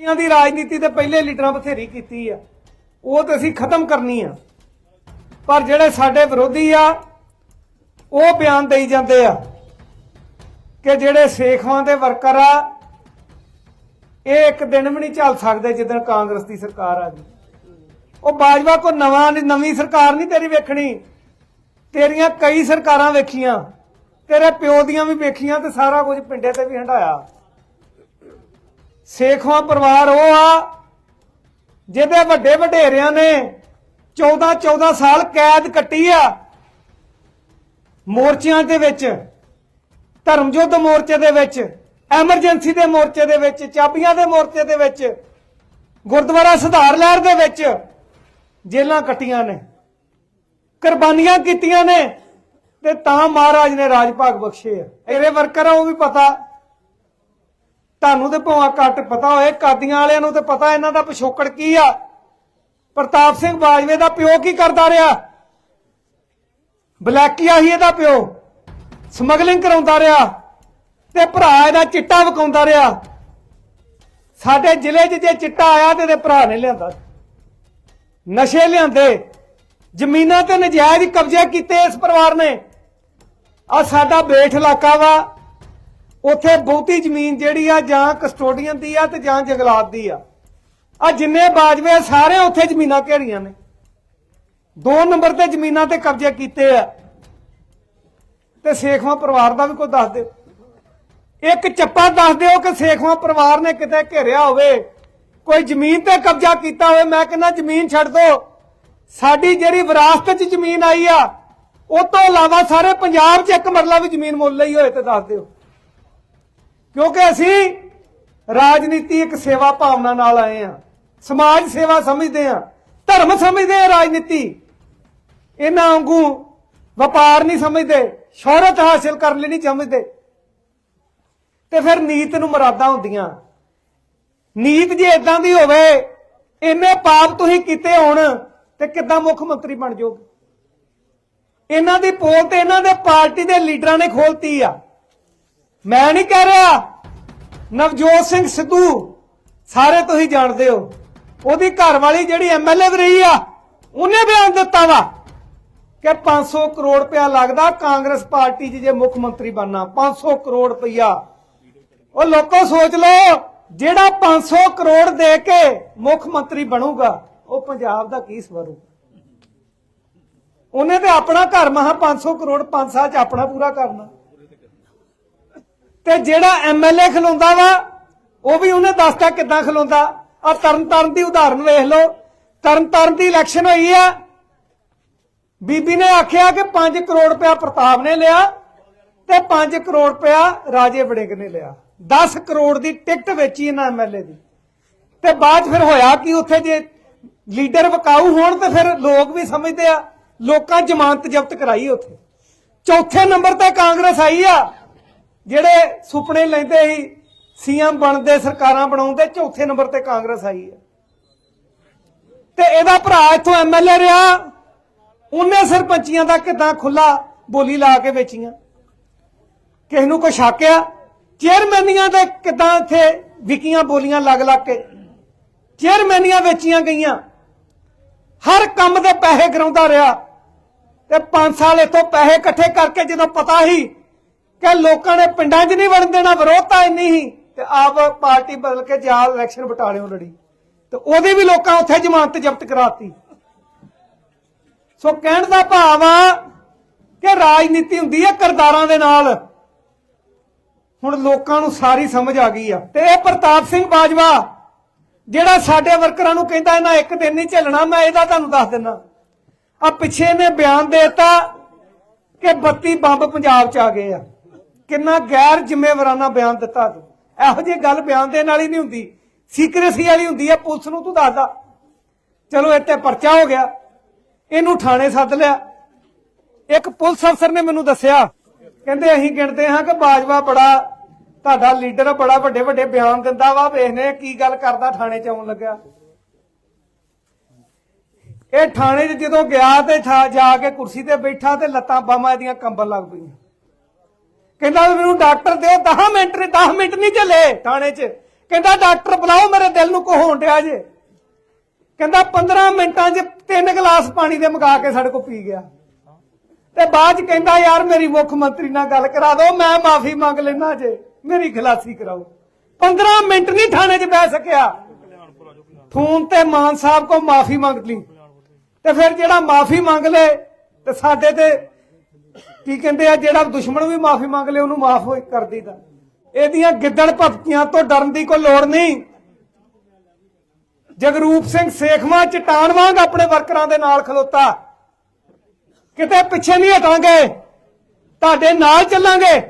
ਬੱਚਿਆਂ ਦੀ ਰਾਜਨੀਤੀ ਤੇ ਪਹਿਲੇ ਲੀਡਰਾਂ ਬਥੇਰੀ ਕੀਤੀ ਆ। ਉਹ ਤੇ ਅਸੀਂ ਖਤਮ ਕਰਨੀ ਆ। ਪਰ ਜਿਹੜੇ ਸਾਡੇ ਵਿਰੋਧੀ ਆ, ਉਹ ਬਿਆਨ ਦੇਈ ਜਾਂਦੇ ਆ ਕਿ ਜਿਹੜੇ ਸੇਖਵਾਂ ਦੇ ਵਰਕਰ ਆ, ਇਹ ਇੱਕ ਦਿਨ ਵੀ ਨਹੀਂ ਚੱਲ ਸਕਦੇ ਜਿੱਦਣ ਕਾਂਗਰਸ ਦੀ ਸਰਕਾਰ ਆ ਗਈ। ਉਹ ਬਾਜਵਾ ਕੋ ਨਵਾਂ ਨਵੀਂ ਸਰਕਾਰ ਨਹੀਂ ਤੇਰੀ ਵੇਖਣੀ। ਤੇਰੀਆਂ ਕਈ ਸਰਕਾਰਾਂ ਵੇਖੀਆਂ। ਤੇਰੇ ਪਿਓ ਦੀਆਂ ਵੀ ਵੇਖੀਆਂ ਤੇ ਸਾਰਾ ਕੁਝ ਪਿੰਡੇ ਤੇ ਵੀ ਹੰਡਾਇਆ ਸੇਖਵਾਂ ਪਰਿਵਾਰ ਉਹ ਆ, ਜਿਹਦੇ ਵੱਡੇ ਵਡੇਰਿਆਂ ਨੇ 14 14 ਸਾਲ ਕੈਦ ਕੱਟੀ ਆ। ਮੋਰਚਿਆਂ ਦੇ ਵਿੱਚ ਧਰਮ ਯੁੱਧ ਮੋਰਚੇ ਦੇ ਵਿੱਚ, ਐਮਰਜੈਂਸੀ ਦੇ ਮੋਰਚੇ ਦੇ ਵਿੱਚ, ਚਾਬੀਆਂ ਦੇ ਮੋਰਚੇ ਦੇ ਵਿੱਚ, ਗੁਰਦੁਆਰਾ ਸੁਧਾਰ ਲਹਿਰ ਦੇ ਵਿੱਚ ਜੇਲਾਂ ਕੱਟੀਆਂ ਨੇ, ਕੁਰਬਾਨੀਆਂ ਕੀਤੀਆਂ ਨੇ ਤੇ ਤਾਂ ਮਹਾਰਾਜ ਨੇ ਰਾਜ ਭਾਗ ਬਖਸ਼ੇ ਆ। ਇਹਦੇ ਵਰਕਰਾਂ ਆ ਉਹ ਵੀ ਪਤਾ ਤੁਹਾਨੂੰ ਤੇ ਭਾਵੇਂ ਘੱਟ ਪਤਾ ਹੋਏ, ਕਾਦੀਆਂ ਵਾਲਿਆਂ ਨੂੰ ਤੇ ਪਤਾ ਇਹਨਾਂ ਦਾ ਪਿਛੋਕੜ ਕੀ ਆ? ਪ੍ਰਤਾਪ ਸਿੰਘ ਬਾਜਵੇ ਦਾ ਪਿਓ ਕੀ ਕਰਦਾ ਰਿਹਾ? ਬਲੈਕੀਆ ਹੀ ਇਹਦਾ ਪਿਓ। ਸਮਗਲਿੰਗ ਕਰਾਉਂਦਾ ਰਿਹਾ ਤੇ ਭਰਾ ਇਹਦਾ ਚਿੱਟਾ ਵਕਾਉਂਦਾ ਰਿਹਾ। ਸਾਡੇ ਜ਼ਿਲ੍ਹੇ 'ਚ ਜੇ ਚਿੱਟਾ ਆਇਆ ਤੇ ਇਹਦੇ ਭਰਾ ਨੇ ਲਿਆਂਦਾ। ਨਸ਼ੇ ਲਿਆਂਦੇ। ਜ਼ਮੀਨਾਂ ਤੇ ਨਜਾਇਜ਼ ਕਬਜ਼ੇ ਕੀਤੇ ਇਸ ਪਰਿਵਾਰ ਨੇ। ਆ ਸਾਡਾ ਬੇਠ ਇਲਾਕਾ ਵਾ। ਉੱਥੇ ਬਹੁਤੀ ਜ਼ਮੀਨ ਜਿਹੜੀ ਆ ਜਾਂ ਕਸਟੋਡੀਅਨ ਦੀ ਆ ਤੇ ਜਾਂ ਜੰਗਲਾਤ ਦੀ ਆ। ਆ ਜਿੰਨੇ ਬਾਜਵੇ ਸਾਰੇ ਉੱਥੇ ਜ਼ਮੀਨਾਂ ਘੇਰੀਆਂ ਨੇ। ਦੋ ਨੰਬਰ ਤੇ ਜ਼ਮੀਨਾਂ ਤੇ ਕਬਜ਼ੇ ਕੀਤੇ ਆ। ਤੇ ਸੇਖਵਾਂ ਪਰਿਵਾਰ ਦਾ ਵੀ ਕੋਈ ਦੱਸ ਦਿਓ। ਇੱਕ ਚੱਪਾ ਦੱਸ ਦਿਓ ਕਿ ਸੇਖਵਾਂ ਪਰਿਵਾਰ ਨੇ ਕਿਤੇ ਘੇਰਿਆ ਹੋਵੇ। ਕੋਈ ਜ਼ਮੀਨ ਤੇ ਕਬਜ਼ਾ ਕੀਤਾ ਹੋਵੇ, ਮੈਂ ਕਹਿੰਦਾ ਜ਼ਮੀਨ ਛੱਡ ਦਿਓ ਸਾਡੀ ਜਿਹੜੀ ਵਿਰਾਸਤ 'ਚ ਜ਼ਮੀਨ ਆਈ ਆ, ਉਹ ਤੋਂ ਇਲਾਵਾ ਸਾਰੇ ਪੰਜਾਬ 'ਚ ਇੱਕ ਮਰਲਾ ਵੀ ਜ਼ਮੀਨ ਮੁੱਲ ਲਈ ਹੋਏ ਤੇ ਦੱਸ ਦਿਓ। ਕਿਉਂਕਿ ਅਸੀਂ ਰਾਜਨੀਤੀ ਇੱਕ ਸੇਵਾ ਭਾਵਨਾ ਨਾਲ ਆਏ ਆ ਸਮਾਜ ਸੇਵਾ ਸਮਝਦੇ ਆ ਧਰਮ ਸਮਝਦੇ ਆ ਰਾਜਨੀਤੀ। ਇਹਨਾਂ ਵਾਂਗੂ ਵਪਾਰ ਨਹੀਂ ਸਮਝਦੇ। ਸ਼ੋਹਰਤ ਹਾਸਲ ਕਰਨ ਲਈ ਨਹੀਂ ਸਮਝਦੇ। ਤੇ ਫਿਰ ਨੀਤ ਨੂੰ ਮਰਾਦਾ ਹੁੰਦੀਆਂ। ਨੀਤ ਜੇ ਇਦਾਂ ਦੀ ਹੋਵੇ, ਇੰਨੇ ਪਾਪ ਤੁਸੀਂ ਕੀਤੇ ਹੋਣ, ਤੇ ਕਿੱਦਾਂ ਮੁੱਖ ਮੰਤਰੀ ਬਣ ਜਾਓਗੇ? ਇਹਨਾਂ ਦੀ ਪੋਲ ਤੇ ਇਹਨਾਂ ਦੇ ਪਾਰਟੀ ਦੇ ਲੀਡਰਾਂ ਨੇ ਖੋਲਤੀ ਆ। ਮੈਂ ਨਹੀਂ ਕਹਿ ਰਿਹਾ। ਨਵਜੋਤ ਸਿੰਘ ਸਿੱਧੂ, ਸਾਰੇ ਤੁਸੀਂ ਜਾਣਦੇ ਹੋ। ਉਹਦੀ ਘਰ ਵਾਲੀ ਜਿਹੜੀ ਐਮਐਲਏ ਵੀ ਰਹੀ ਆ, ਉਹਨੇ ਬਿਆਨ ਦਿੱਤਾ ਵਾ ਕਿ 500 ਕਰੋੜ ਰੁਪਇਆ ਲੱਗਦਾ ਕਾਂਗਰਸ ਪਾਰਟੀ 'ਚ ਜੇ ਮੁੱਖ ਮੰਤਰੀ ਬਣਨਾ। 500 ਕਰੋੜ ਰੁਪਇਆ। ਉਹ ਲੋਕੋ ਸੋਚ ਲਓ, ਜਿਹੜਾ 500 ਕਰੋੜ ਦੇ ਕੇ ਮੁੱਖ ਮੰਤਰੀ ਬਣੂਗਾ, ਉਹ ਪੰਜਾਬ ਦਾ ਕੀ ਸਵਰੂ ਉਹਨੇ ਤੇ ਆਪਣਾ ਘਰ ਮਹਾ 500 ਕਰੋੜ 5 ਸਾਲ ਚ ਆਪਣਾ ਪੂਰਾ ਕਰਨਾ। ਤੇ ਜਿਹੜਾ ਐਮਐਲਏ ਖਲੋਂਦਾ ਵਾ, ਉਹ ਵੀ ਉਹਨੇ ਦੱਸਦਾ ਕਿੱਦਾਂ ਖਲੋਂਦਾ। ਆ ਤਰਨ ਤਾਰਨ ਦੀ ਉਦਾਹਰਨ ਵੇਖ ਲਓ। ਤਰਨ ਤਾਰਨ ਦੀ ਇਲੈਕਸ਼ਨ ਹੋਈ ਆ। ਬੀਬੀ ਨੇ ਆਖਿਆ ਕਿ 5 ਕਰੋੜ ਰੁਪਇਆ ਪ੍ਰਤਾਪ ਨੇ ਲਿਆ ਤੇ 5 ਕਰੋੜ ਰੁਪਇਆ ਰਾਜੇ ਵੜਿੰਗ ਨੇ ਲਿਆ। 10 ਕਰੋੜ ਦੀ ਟਿਕਟ ਵੇਚੀ ਇਹਨਾਂ ਐਮਐਲਏ ਦੀ। ਤੇ ਬਾਅਦ ਫਿਰ ਹੋਇਆ ਕਿ ਉੱਥੇ ਜੇ ਲੀਡਰ ਵਕਾਊ ਹੋਣ ਤੇ ਫਿਰ ਲੋਕ ਵੀ ਸਮਝਦੇ ਆ, ਲੋਕਾਂ ਜ਼ਮਾਨਤ ਜ਼ਬਤ ਕਰਾਈ ਉੱਥੇ। ਚੌਥੇ ਨੰਬਰ ਤੇ ਕਾਂਗਰਸ ਆਈ ਆ। ਜਿਹੜੇ ਸੁਪਨੇ ਲੈਂਦੇ ਸੀ, ਸੀਐਮ ਬਣਦੇ, ਸਰਕਾਰਾਂ ਬਣਾਉਂਦੇ, ਚੌਥੇ ਨੰਬਰ ਤੇ ਕਾਂਗਰਸ ਆਈ ਹੈ। ਤੇ ਇਹਦਾ ਭਰਾ ਇੱਥੋਂ ਐਮਐਲਏ ਰਿਹਾ, ਉਹਨੇ ਸਰਪੰਚੀਆਂ ਦਾ ਕਿਦਾਂ ਖੁੱਲਾ ਬੋਲੀ ਲਾ ਕੇ ਵੇਚੀਆਂ। ਕਿਸ ਨੂੰ ਕੁਛ ਸ਼ੱਕ ਚੇਅਰਮੈਨੀਆਂ ਦੇ ਕਿਦਾਂ ਇੱਥੇ ਵਿਕੀਆਂ ਬੋਲੀਆਂ ਲੱਗ ਲੱਗ ਕੇ। ਚੇਅਰਮੈਨੀਆਂ ਵੇਚੀਆਂ ਗਈਆਂ। ਹਰ ਕੰਮ ਦੇ ਪੈਸੇ ਗਰਾਉਂਦਾ ਰਿਹਾ। ਤੇ 5 ਸਾਲ ਇਥੋਂ ਪੈਸੇ ਇਕੱਠੇ ਕਰਕੇ ਜਦੋਂ ਪਤਾ ਹੀ ਕਿ ਲੋਕਾਂ ਨੇ ਪਿੰਡਾਂ 'ਚ ਨਹੀਂ ਵੜਨ ਦੇਣਾ, ਵਿਰੋਧ ਤਾਂ ਇੰਨੀ ਹੀ, ਤੇ ਆਪ ਪਾਰਟੀ ਬਦਲ ਕੇ ਜਾ ਇਲੈਕਸ਼ਨ ਬਟਾਲਿਓਂ ਲੜੀ। ਤੇ ਉਹਦੀ ਵੀ ਲੋਕਾਂ ਉੱਥੇ ਜ਼ਮਾਨਤ ਜ਼ਬਤ ਕਰਾਤੀ। ਸੋ ਕਹਿਣ ਦਾ ਭਾਵ ਆ ਕਿ ਰਾਜਨੀਤੀ ਹੁੰਦੀ ਹੈ ਕਰਦਾਰਾਂ ਦੇ ਨਾਲ। ਹੁਣ ਲੋਕਾਂ ਨੂੰ ਸਾਰੀ ਸਮਝ ਆ ਗਈ ਆ। ਤੇ ਇਹ ਪ੍ਰਤਾਪ ਸਿੰਘ ਬਾਜਵਾ, ਜਿਹੜਾ ਸਾਡੇ ਵਰਕਰਾਂ ਨੂੰ ਕਹਿੰਦਾ, ਇਹਨਾਂ ਇੱਕ ਦਿਨ ਨਹੀਂ ਝੱਲਣਾ, ਮੈਂ ਇਹਦਾ ਤੁਹਾਨੂੰ ਦੱਸ ਦਿੰਦਾ ਆ ਪਿੱਛੇ ਨੇ ਬਿਆਨ ਦੇਤਾ ਕਿ 32 ਬੰਬ ਪੰਜਾਬ ਚ ਆ ਗਏ ਆ। ਕਿੰਨਾ ਗੈਰ ਜ਼ਿੰਮੇਵਾਰਾਨਾ ਬਿਆਨ ਦਿੱਤਾ ਤੂੰ? ਇਹੋ ਜਿਹੀ ਗੱਲ ਬਿਆਨ ਦੇਣ ਵਾਲੀ ਨਹੀਂ ਹੁੰਦੀ। ਸੀਕ੍ਰੇਸੀ ਵਾਲੀ ਹੁੰਦੀ ਆ ਪੁਲਿਸ ਨੂੰ ਤੂੰ ਦੱਸਦਾ। ਚਲੋ ਇੱਥੇ ਪਰਚਾ ਹੋ ਗਿਆ। ਇਹਨੂੰ ਥਾਣੇ ਸੱਦ ਲਿਆ। ਇੱਕ ਪੁਲਿਸ ਅਫਸਰ ਨੇ ਮੈਨੂੰ ਦੱਸਿਆ, ਕਹਿੰਦੇ ਅਸੀਂ ਗਿਣਦੇ ਹਾਂ ਕਿ ਬਾਜਵਾ ਬੜਾ, ਤੁਹਾਡਾ ਲੀਡਰ ਬੜਾ ਵੱਡੇ ਵੱਡੇ ਬਿਆਨ ਦਿੰਦਾ ਵਾ ਵੇਖਨੇ ਕੀ ਗੱਲ ਕਰਦਾ ਥਾਣੇ ਚ ਆਉਣ ਲੱਗਿਆ। ਇਹ ਥਾਣੇ 'ਚ ਜਦੋਂ ਗਿਆ ਤੇ ਥਾ- ਜਾ ਕੇ ਕੁਰਸੀ ਤੇ ਬੈਠਾ ਤੇ ਲੱਤਾਂ ਬਾਹਾਂ ਦੀਆਂ ਕੰਬਣ ਲੱਗ ਪਈਆਂ। ਕਹਿੰਦਾ ਮੈਨੂੰ ਡਾਕਟਰ ਦਿਓ 10 ਮਿੰਟ ਨੇ 10 ਮਿੰਟ ਨਹੀਂ ਚੱਲੇ ਥਾਣੇ 'ਚ। ਕਹਿੰਦਾ, ਡਾਕਟਰ ਬੁਲਾਓ, ਮੇਰੇ ਦਿਲ ਨੂੰ ਕੋ ਹੋਣ ਡਿਆ ਜੇ। ਕਹਿੰਦਾ 15 ਮਿੰਟਾਂ 'ਚ ਤਿੰਨ ਗਲਾਸ ਪਾਣੀ ਦੇ ਮੰਗਾ ਕੇ ਸਾਡੇ ਕੋ ਪੀ ਗਿਆ। ਤੇ ਬਾਅਦ 'ਚ ਕਹਿੰਦਾ, ਯਾਰ, ਮੇਰੀ ਮੁੱਖ ਮੰਤਰੀ ਨਾਲ ਗੱਲ ਕਰਾ ਦਿਓ, ਮੈਂ ਮਾਫੀ ਮੰਗ ਲੈਣਾ ਜੇ। ਮੇਰੀ ਖਲਾਸੀ ਕਰਾਓ। 15 ਮਿੰਟ ਨਹੀਂ ਥਾਣੇ 'ਚ ਬਹਿ ਸਕਿਆ। ਫੋਨ ਤੇ ਮਾਨ ਸਾਹਿਬ ਕੋ ਮਾਫੀ ਮੰਗ ਲਈ। ਤੇ ਫਿਰ ਜਿਹੜਾ ਮਾਫੀ ਮੰਗ ਲੇ ਤੇ ਸਾਡੇ ਤੇ ਕੀ ਕਹਿੰਦੇ ਆ, ਜਿਹੜਾ ਦੁਸ਼ਮਣ ਵੀ ਮਾਫੀ ਮੰਗ ਲੇ, ਉਹਨੂੰ ਮਾਫ ਹੋਈ ਕਰ ਦਿੱਤਾ ਇਹਦੀਆਂ ਗਿੱਦੜ ਭਪਕੀਆਂ ਤੋਂ ਡਰਨ ਦੀ ਕੋਈ ਲੋੜ ਨਹੀਂ। ਜਗਰੂਪ ਸਿੰਘ ਸੇਖਵਾਂ ਚਟਾਨ ਵਾਂਗ ਆਪਣੇ ਵਰਕਰਾਂ ਦੇ ਨਾਲ ਖਲੋਤਾ। ਕਿਤੇ ਪਿੱਛੇ ਨਹੀਂ ਹਟਾਂਗੇ। ਤੁਹਾਡੇ ਨਾਲ ਚੱਲਾਂਗੇ।